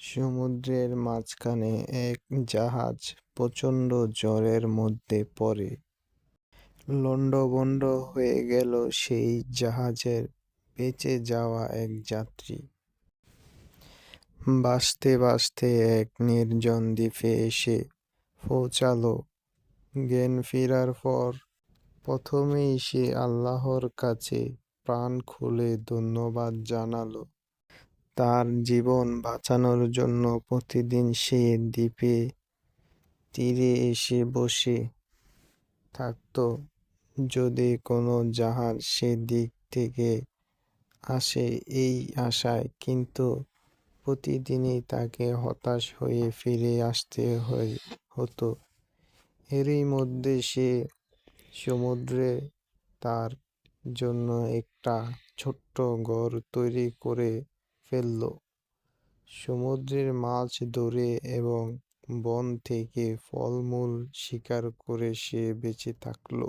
সমুদ্রের মাঝখানে এক জাহাজ প্রচণ্ড ঝড়ের মধ্যে পড়ে লণ্ডভণ্ড হয়ে গেল সেই জাহাজের বেঁচে যাওয়া এক যাত্রী। ভাসতে ভাসতে এক নির্জন দ্বীপে এসে পৌঁছাল। জ্ঞান ফেরার পর প্রথমেই সে আল্লাহর কাছে প্রাণ খুলে ধন্যবাদ জানাল। তার জীবন বাঁচানোর জন্য প্রতিদিন সে দ্বীপে তীরে এসে বসে থাকত যদি কোনো জাহাজ সে দিক থেকে আসে এই আশায়, কিন্তু প্রতিদিনই তাকে হতাশ হয়ে ফিরে আসতে হয় হতো। এরই মধ্যে সে সমুদ্রে তার জন্য একটা ছোট্ট ঘর তৈরি করে ফেলল। সমুদ্রের মাছ ধরে এবং বন থেকে ফলমূল শিকার করে সে বেঁচে থাকল।